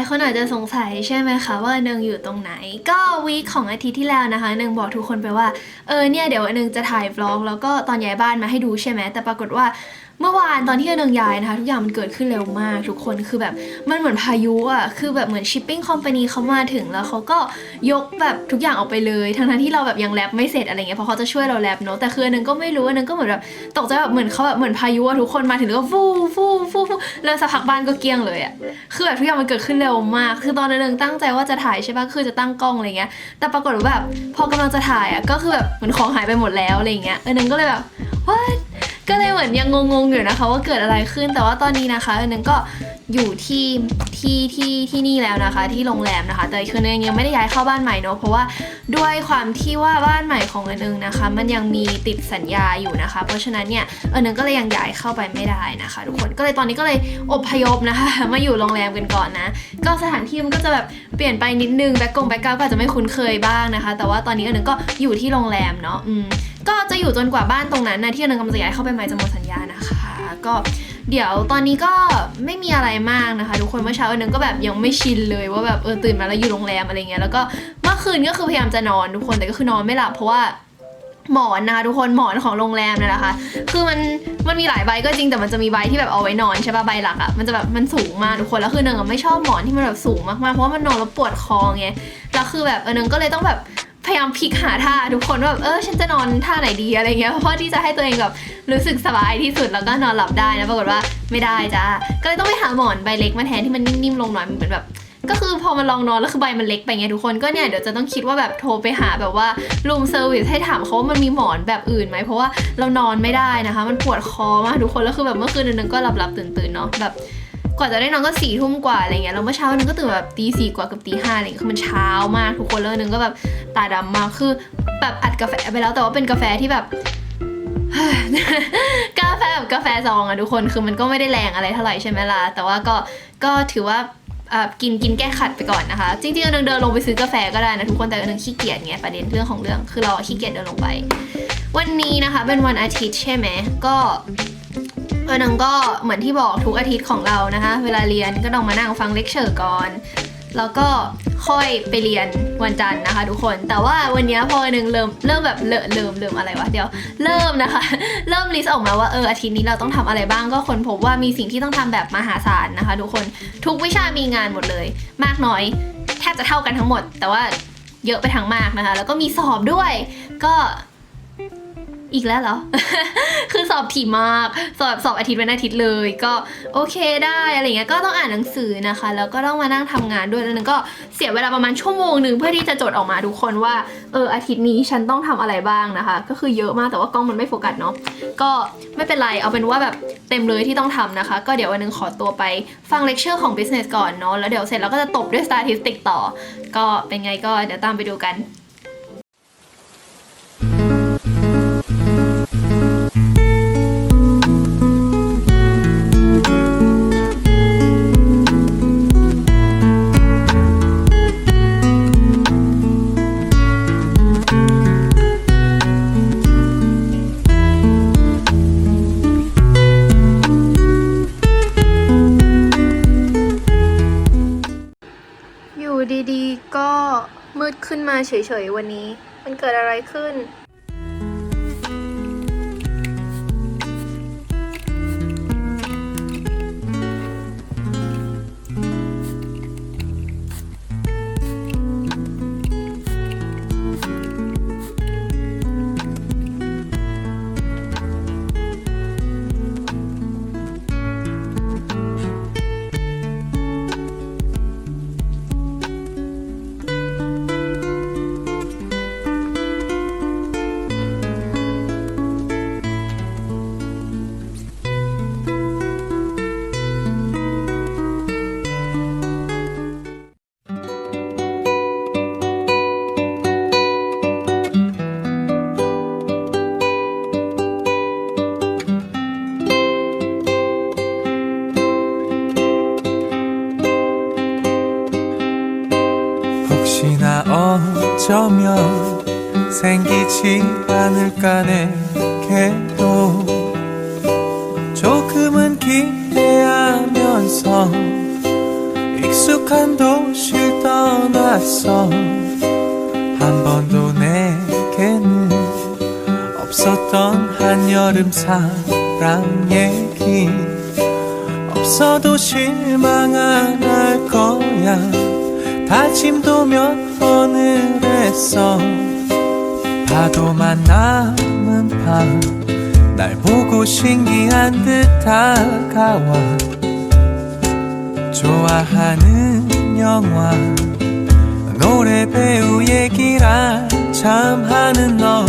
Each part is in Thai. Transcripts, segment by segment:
ายคนอาจจะสงสัยใช่ไหมคะว่าเนึงอยู่ตรงไหน ก็วีคของอาทิตย์ที่แล้วนะคะเนึงบอกทุกคนไปว่าเออเนี่ยเดี๋ยวเนึงจะถ่ายบล็อก แล้วก็ตอนย้ายบ้านมาให้ดูใช่ไหมแต่ปรากฏว่า เมื่อวานตอนที่เนึงย้ายนะคะ ทุกอย่างมันเกิดขึ้นเร็วมาก ทุกคนคือแบบมันเหมือนพายุอะคือแบบเหมือน shipping company เขามาถึงแล้วเขาก็ยกแบบทุกอย่างออกไปเลยทั้งนั้นที่เราแบบยังแรปไม่เสร็จอะไรเงี้ยเพราะเขาจะช่วยเราแรปเนอะแต่คืออันนึงก็ไม่รู้อันนึงก็เหมือนแบบตกใจแบบเหมือนเขาแบบเหมือนพายุอะทุกคนมาถึงแล้วก็ฟูฟูฟูฟูแล้วสักพักบ้านก็เกี้ยงเลยอะคือแบบทุกอย่างมันเกิดขึ้นเร็วมาก คือตอนนั้นนึงตั้งใจว่าจะถ่ายใช่ปะคือจะตั้งกล้องอะไรเงี้ย แต่ปรากฏว่าแบบพอกำลังจะถ่ายอะก็คือแบบเหมือนของหายไปหมดแล้วอะไรเงี้ยเออนึงก็เลยแบบ what ก็เลยเหมือนยังงงๆอยู่นะคะ ว่าเกิดอะไรขึ้นแต่ว่าตอนนี้นะคะเออนึงก็ อยู่ที่ที่ที่ที่นี่แล้วนะคะ ที่โรงแรมนะคะ แต่คือนึงยังไม่ได้ย้ายเข้าบ้านใหม่เนอะเพราะว่าด้วยความที่ว่าบ้านใหม่ของเออนึงนะคะ มันยังมีติดสัญญาอยู่นะคะ เพราะฉะนั้นเนี่ยเออนึงก็เลยยังย้ายเข้าไปไม่ได้นะคะ ทุกคนก็เลยตอนนี้ก็เลยอบพยพนะคะ มาอยู่โรงแรมกันก่อนนะ ก็สถานที่มันก็จะแบบเปลี่ยนไปนิดนึงแบ็กกงแบ็กกราวก็อาจจะไม่คุ้นเคยบ้างนะคะ แต่ว่าตอนนี้เออนึงก็อยู่ที่โรงแรมเนาะอืมก็จะอยู่จนกว่าบ้านตรงนั้นนะที่เออนึงกำลังจะย้ายเข้าไปใหม่จะหมดสัญญานะคะ ก็ เดี๋ยวตอนนี้ก็ไม่มีอะไรมากนะคะ ทุกคนเมื่อเช้าเออนึงก็แบบยังไม่ชินเลยว่าแบบเออตื่นมาแล้วอยู่โรงแรมอะไรเงี้ยแล้วก็เมื่อคืนก็คือพยายามจะนอนทุกคนแต่ก็คือนอนไม่หลับเพราะว่าหมอนนะคะทุกคนหมอนของโรงแรมเนี่ยนะคะ คือมันมันมีหลายใบก็จริงแต่มันจะมีใบที่แบบเอาไว้นอนใช่ป่ะใบหลักอะ่ะมันจะแบบมันสูงมากทุกคนแล้วคือเนึงอะไม่ชอบหมอนที่มันแบบสูงมากๆเพราะว่ามันนอนแล้วปวดคอไงแล้วคือแบบเออเนงก็เลยต้องแบบ ยายามพลิกหาท่าทุกคนว่าแบบเออฉันจะนอนท่าไหนดีอะไรเงี้ยเพราะที่จะให้ตัวเองแบบรู้สึกสบายที่สุดแล้วก็นอนหลับได้นะปรากฏว่าไม่ได้จ้าก็เลยต้องไปหาหมอนใบเล็กมาแทนที่มันนิ่มๆลงหน่อยมันเหมือนแบบก็คือพอมันลองนอนแล้วคือใบมันเล็กไปไงทุกคนก็เนี่ยเดี๋ยวจะต้องคิดว่าแบบโทรไปหาแบบว่ารูมเซอร์วิสให้ถามเขาว่ามันมีหมอนแบบอื่นไหมเพราะว่าเรานอนไม่ได้นะคะ มันปวดคอมากทุกคนแล้วคือแบบเมื่อคืนนึงก็หลับหลับๆตื่นตื่นๆเนาะแบบ กว่าจะได้นอนก็สี่ทุ่มกว่าอะไรเงี้ยแล้วเมื่อเช้านึงก็ตื่นแบบตีสี่กว่ากับตีห้าอะไรเงี้ยคือมันเช้ามากทุกคนแล้วนึงก็แบบตาดำมากคือแบบอัดกาแฟไปแล้วแต่ว่าเป็นกาแฟที่แบบกาแฟแบบกาแฟซองอะทุกคนคือมันก็ไม่ได้แรงอะไรเท่าไหร่ใช่ไหมล่ะแต่ว่าก็ก็ถือว่ากินกินแก้ขัดไปก่อนนะคะ จริงๆเดินเดินลงไปซื้อกาแฟก็ได้นะทุกคนแต่เดินขี้เกียจไงประเด็นเรื่องของเรื่องคือเราขี้เกียจเดินลงไป วันนี้นะคะเป็นวันอาทิตย์ใช่ไหมก็ ออนังก็เหมือนที่บอกทุกอาทิตย์ของเรานะคะ เวลาเรียนก็ต้องมานั่งฟังเลคเชอร์ก่อน แล้วก็ค่อยไปเรียนวันจันทร์นะคะทุกคน แต่ว่าวันนี้พอหนึ่งเริ่มเริ่มแบบเลอะเริ่มเริ่มอะไรวะเดี๋ยวเริ่มนะคะ เริ่มลิสต์ออกมาว่าเอออาทิตย์นี้เราต้องทำอะไรบ้างก็คนพบว่ามีสิ่งที่ต้องทำแบบมหาศาลนะคะ ทุกคนทุกวิชามีงานหมดเลย มากน้อยแทบจะเท่ากันทั้งหมด แต่ว่าเยอะไปทางมากนะคะ แล้วก็มีสอบด้วย ก็ อีกแล้วเหรอ คือสอบถี่มาก สอบสอบอาทิตย์เป็นอาทิตย์เลย ก็โอเคได้อะไรเงี้ย ก็ต้องอ่านหนังสือนะคะ แล้วก็ต้องมานั่งทำงานด้วย แล้วนึงก็เสียเวลาประมาณชั่วโมงหนึ่งเพื่อที่จะจดออกมาทุกคนว่า เอออาทิตย์นี้ฉันต้องทำอะไรบ้างนะคะ ก็คือเยอะมากแต่ว่ากล้องมันไม่โฟกัสเนาะ ก็ไม่เป็นไร เอาเป็นว่าแบบเต็มเลยที่ต้องทำนะคะ ก็เดี๋ยววันหนึงขอตัวไปฟังเลคเชอร์ของ business ก่อนเนาะ แล้วเดี๋ยวเสร็จแล้วก็จะตบด้วย statistics ต่อ ก็เป็นไงก็เดี๋ยวตามไปดูกัน ดีๆ ก็มืดขึ้นมาเฉยๆวันนี้ มันเกิดอะไรขึ้น 어쩌면 생기지 않을까 내게도. 조금은 기대하면서 익숙한 도시를 떠났어 한 번도 내게는 없었던 한여름 사랑 얘기. 없어도 실망 안 할 거야. 다짐도 몇 번을 했어. 파도만 남은 밤 날 보고 신기한 듯 다가와. 좋아하는 영화 노래 배우 얘기를 참 하는 너.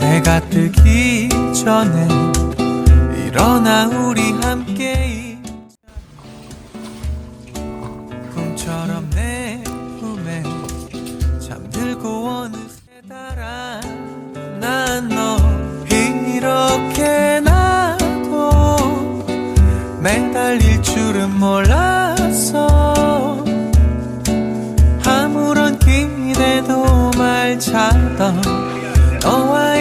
해가 뜨기 전에 일어나 우리 함께 Oh, I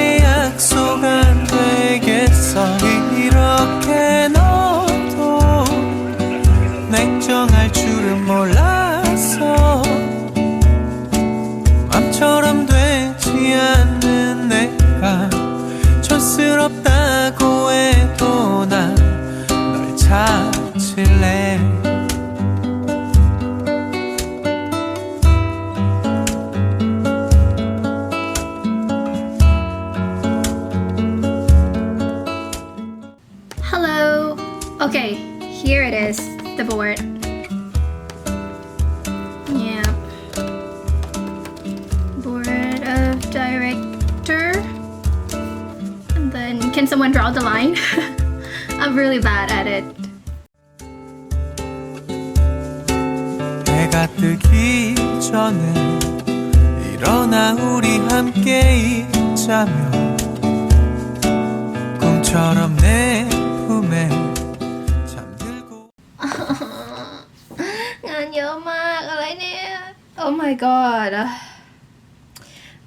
And then, can someone draw the line? I'm really bad at it. 해가 뜨기 전에 일어나 우리 함께 있자며 꿈처럼 내 품에 잠들고 งานเยอะมากอะไรเนี่ย Oh my god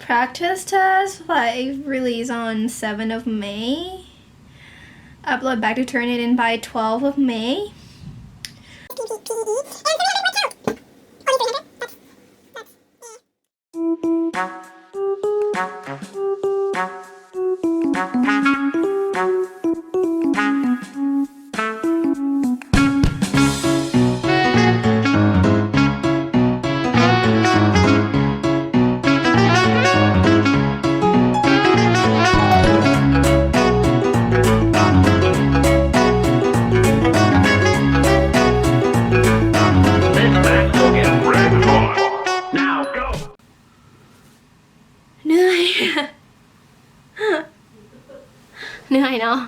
Practice test like release on 7 of May. Upload back to turn it in by 12 of May นื่ย เหนื่อยเนาะ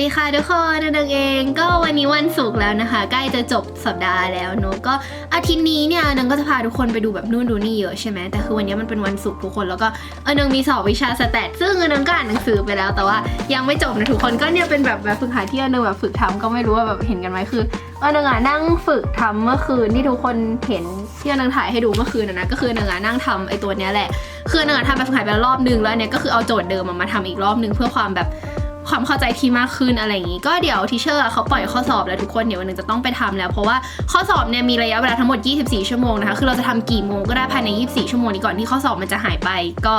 ดีค่ะทุกคนนนึงเองก็วันนี้วันศุกร์แล้วนะคะ ใกล้จะจบสัปดาห์แล้วเนอะก็อาทิตย์นี้เนี่ยนึงก็จะพาทุกคนไปดูแบบนู่นดูนี่เยอะใช่ไหมแต่คือวันนี้มันเป็นวันศุกร์ทุกคนแล้วก็เออนึงมีสอบวิชาสแตทซึ่งเออนึงก็อ่านหนังสือไปแล้ว แต่ว่ายังไม่จบนะทุกคนก็เนี่ยเป็นแบบแบบฝึกหัดที่เออนึงแบบฝึกทำก็ไม่รู้ว่าแบบเห็นกันไหมคือเออนึงอะนั่งฝึกทำเมื่อคืนที่ทุกคนเห็นที่เออนึงถ่ายให้ดูเมื่อคืนนะก็คือเออนึงอะนั่งทำไอ้ตัวเนี้ยแหละคือเนยทำแบบฝึกหัดไปรอบนึงแล้วเนี่ยก็คือเอาโจทย์เดิมมามาทำอีกรอบนึงเพื่อความแบบ ความเข้าใจที่มากขึ้นอะไรอย่างนี้ ก็เดี๋ยวทีเชอร์เขาปล่อยข้อสอบแล้วทุกคนเดี๋ยววันหนึงจะต้องไปทำแล้ว เพราะว่าข้อสอบเนี่ยมีระยะเวลาทั้งหมด 24 ชั่วโมงนะคะ คือเราจะทำกี่โมงก็ได้ภายใน 24 ชั่วโมงนี้ก่อนที่ข้อสอบมันจะหายไป ก็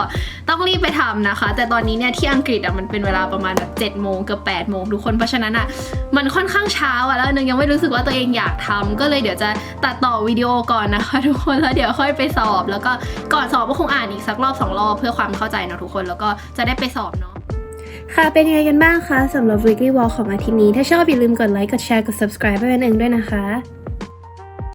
ต้องรีบไปทำนะคะ แต่ตอนนี้เนี่ยที่อังกฤษอะมันเป็นเวลาประมาณแบบ7โมงเกือบ8โมงทุกคนเพราะฉะนั้นอะมันค่อนข้างเช้าอะแล้วนึงยังไม่รู้สึกว่าตัวเองอยากทำก็เลยเดี๋ยวจะตัดต่อวิดีโอก่อนนะคะ ทุกคนแล้วเดี๋ยวค่อยไปสอบ แล้วก็ก่อนสอบก็คงอ่านอีกสักรอบสองรอบเพื่อความเข้าใจเนาะทุกคนแล้วก็จะได้ไปสอบเนาะ ค่ะ เป็นยังไงกันบ้างคะสำหรับ weekly walk ของอาทิตย์นี้ ถ้าชอบอย่าลืมกดไลค์ กดแชร์ กด subscribe ให้เป็นเองด้วยนะคะ